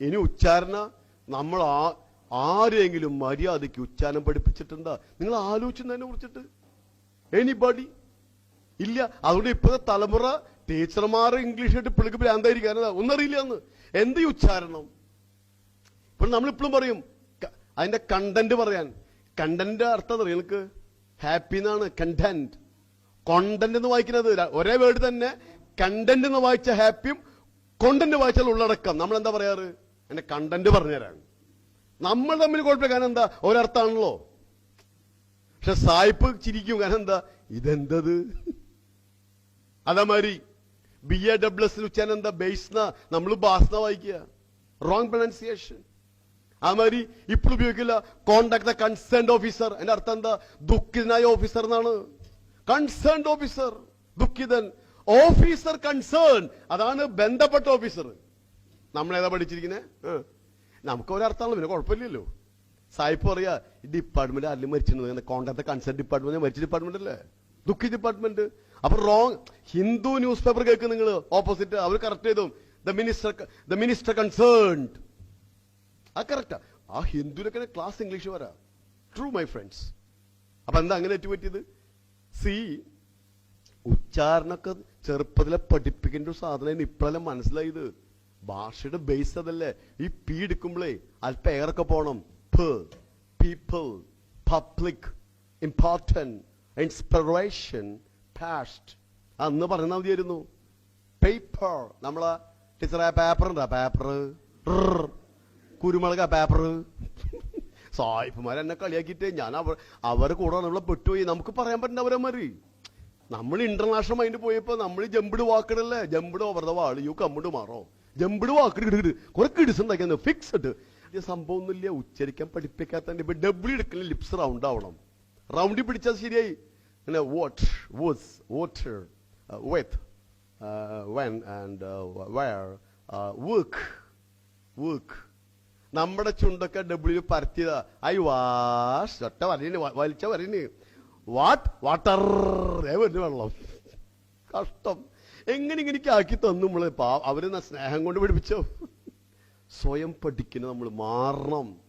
ഇനി ഉച്ചാരണ നമ്മൾ ആ ആരെങ്കിലും മര്യാദയ്ക്ക് ഉച്ചാരണം പഠിപ്പിച്ചിട്ടുണ്ടോ? നിങ്ങൾ ആലോചിച്ചതിനെ കുറിച്ചിട്ട്. എനിബഡി ഇല്ല. അതുകൊണ്ട് ഇപ്പോഴത്തെ തലമുറ ടീച്ചർമാർ ഇംഗ്ലീഷ് ആയിട്ട് പിള്ളേക്ക് ഭ്രാന്തായിരിക്കും. കാരണം ഒന്നറിയില്ല എന്ന് എന്ത് ഉച്ചാരണം? ഇപ്പോൾ നമ്മളിപ്പോഴും പറയും അതിന്റെ കണ്ടന്റ് പറയാൻ. കണ്ടന്റ് അർത്ഥം അറിയാം നിങ്ങൾക്ക് ഹാപ്പി എന്നാണ്. കണ്ടന്റ് കോണ്ടന്റ് എന്ന് വായിക്കുന്നത് ഒരേ വേർഡ് തന്നെ. കണ്ടന്റ് എന്ന് വായിച്ച ഹാപ്പിയും കോണ്ടന്റ് വായിച്ചാൽ ഉള്ളടക്കം. നമ്മൾ എന്താ പറയാറ്? എന്റെ കണ്ടന്റ് പറഞ്ഞുതരാൻ നമ്മൾ തമ്മിൽ കുഴപ്പമില്ല. കാരണം എന്താ? ഒരർത്ഥാണല്ലോ പക്ഷെ സായിപ്പ് ചിരിക്കും. കാരണം എന്താ? ഇതെന്തത്? അതമാതിരി ബി എ ഡബ്ല്യു എസ് ഉച്ചാരണം എന്താ? ബേസ്ന നമ്മൾ ബാസ്ന വായിക്കുക. റോങ് പ്രൊനൗൺസിയേഷൻ അതുമാതിരി ഇപ്പോൾ ഉപയോഗിക്കില്ല. കോണ്ടാക്ട് ദ കൺസേൺഡ് ഓഫീസർ എന്റെ അർത്ഥം എന്താ? ദുഃഖിതനായ ഓഫീസർ എന്നാണ്. കൺസേൺ ഓഫീസർ ദുഃഖിതൻ. ഓഫീസർ കൺസേൺ അതാണ് ബന്ധപ്പെട്ട ഓഫീസർ നമ്മൾ ഏതാ പഠിച്ചിരിക്കുന്നത് നമുക്ക് ഒരർത്ഥമാണല്ലോ പിന്നെ കുഴപ്പമില്ലല്ലോ. സായിപ്പ് പറയാ ഈ ഡിപ്പാർട്ട്മെന്റ് അല്ലെങ്കിൽ മരിച്ചിട്ടുണ്ട് കോൺട്രാക്ട് കൺസേൺ ഡിപ്പാർട്ട്മെന്റ് മരിച്ച ഡിപ്പാർട്ട്മെന്റ് അല്ലേ? ദുഃഖി ഡിപ്പാർട്ട്മെന്റ് അപ്പൊ റോങ് ഹിന്ദു ന്യൂസ് പേപ്പർ കേൾക്കും നിങ്ങൾ ഓപ്പോസിറ്റ് അവർ കറക്റ്റ് ചെയ്തു. The minister the minister concerned ആ കറക്റ്റാ ആ. ഹിന്ദുവിനൊക്കെ ക്ലാസ് ഇംഗ്ലീഷ് വരാ ട്രൂ മൈ ഫ്രണ്ട്സ് അപ്പൊ എന്താ അങ്ങനെ പറ്റിയത് സി ഉച്ചാരണമൊക്കെ ചെറുപ്പത്തിലെ പഠിപ്പിക്കേണ്ട ഒരു സാധനം ഇപ്പോഴല്ലേ മനസ്സിലായത്. ഭാഷയുടെ ബേസ് അതല്ലേ? ഈ പി എടുക്കുമ്പോഴേ അല്പം എയറൊക്കെ പോണം. People public important inspiration past അന്ന് പറഞ്ഞാൽ മതിയായിരുന്നു. പേപ്പർ നമ്മളെ ടീച്ചറെ പേപ്പർ ഉണ്ടാ? പേപ്പർ കുരുമുളക പേപ്പർ സായിപ്പുമാർ എന്നെ കളിയാക്കിയിട്ട്. ഞാൻ അവർ അവരെ കൂടെ നമ്മളെ പെട്ടുപോയി. നമുക്ക് പറയാൻ പറ്റുന്ന മാറി നമ്മൾ ഇന്റർനാഷണൽ മൈൻഡ് പോയപ്പോ നമ്മൾ jumped വാക്കണല്ലേ jumped over the wall you committed മാറോ jumped walked കുറെ കിടിസ് ഉണ്ടാക്കിയത് ഫിക്സ്ഡ് സംഭവം ഒന്നുമില്ല ഉച്ചരിക്കാൻ പഠിപ്പിക്കാത്ത ഇപ്പൊ ഡബ്ല്യു എടുക്കുന്ന ലിപ്സ് റൗണ്ട് ആവണം. റൗണ്ടിൽ പിടിച്ചാൽ ശരിയായി. അങ്ങനെ what was water with when and wire work work നമ്മുടെ ചുണ്ടൊക്കെ ഡബ്ല്യു പരത്തിയതാ. I wash. ഒറ്റ വരണ് വലിച്ച വരണ് വാട്ട് വാട്ടർ വരുന്നു വെള്ളം. കഷ്ടം. എങ്ങനെ ഇങ്ങനെ ആക്കി തന്നു നമ്മൾ? പാ അവർ ന- സ്നേഹം കൊണ്ട് പഠിപ്പിച്ചോ സ്വയം പഠിക്കുന്ന നമ്മൾ മാറണം.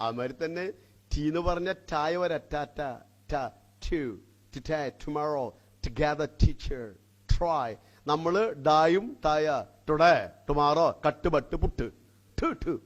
അതുമാതിരി തന്നെ ടീ എന്ന് പറഞ്ഞ ടായ വരെ ടുമാറോ ടുഗദർ ടീച്ചർ ട്രൈ. നമ്മൾ ഡായും ടായ today tomorrow cut but put to to.